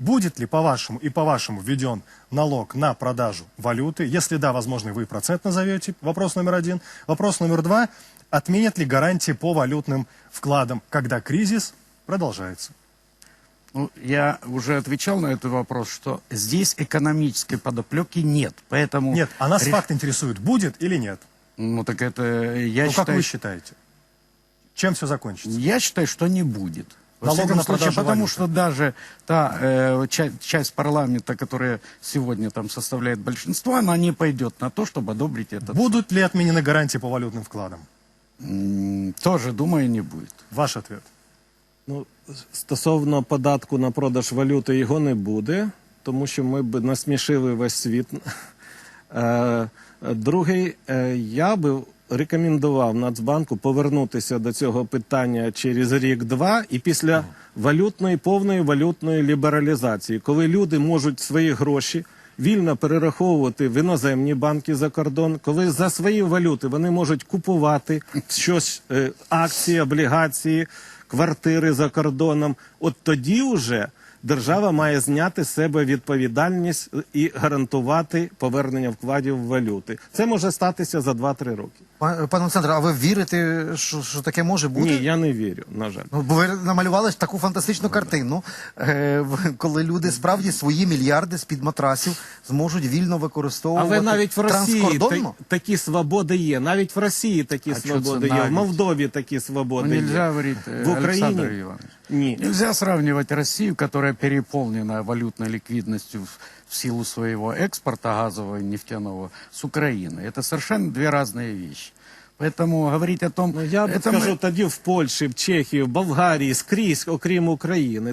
Будет ли, по-вашему и по-вашему, введен налог на продажу валюты? Если да, возможно, вы и процент назовете. Вопрос номер один. Вопрос номер два. Отменят ли гарантии по валютным вкладам, когда кризис продолжается? Ну, я уже отвечал на этот вопрос, что здесь экономической подоплеки нет. Поэтому... Нет, а нас ре- факт интересует, будет или нет? Ну, так это... Я ну, считаю, как вы считаете? Чем все закончится? Я считаю, что не будет. Во Налога всяком на случае, продажу потому валюты. что даже та э, ча- часть парламента, которая сегодня там составляет большинство, она не пойдет на то, чтобы одобрить этот. Будут ли отменены гарантии по валютным вкладам? М, Тоже, думаю, не будет. Ваш ответ. Ну, стосовно податку на продаж валюти його не буде, тому що ми б насмішили весь світ. Е, Другий, е, я би рекомендував Нацбанку повернутися до цього питання через рік-два і після валютної повної валютної лібералізації, коли люди можуть свої гроші вільно перераховувати в іноземні банки за кордон, коли за свої валюти вони можуть купувати щось е, акції, облігації, квартири за кордоном. От тоді вже держава має зняти з себе відповідальність і гарантувати повернення вкладів в валюти. Це може статися за 2-3 роки. Пане Олександре, а ви вірите, що, що таке може бути? Ні, я не вірю, на жаль. Ну, бо ви намалювали таку фантастичну картину, е, коли люди справді свої мільярди з-під матрасів зможуть вільно використовувати Але навіть в Росії та- такі свободи є. Навіть в Росії такі А свободи є. В? Молдові такі Ну, свободи нельзя є. В Україні Александр Иванович. ні. Нельзя сравнивать Россию, которая переполнена валютной ликвидностью в, в силу своего экспорта газового и нефтяного, с Украиной. Это совершенно две разные вещи. Поэтому говорить о том... Ну я б это скажу мы- тоді в Польщі, в Чехії, в Болгарії, скрізь, окрім України.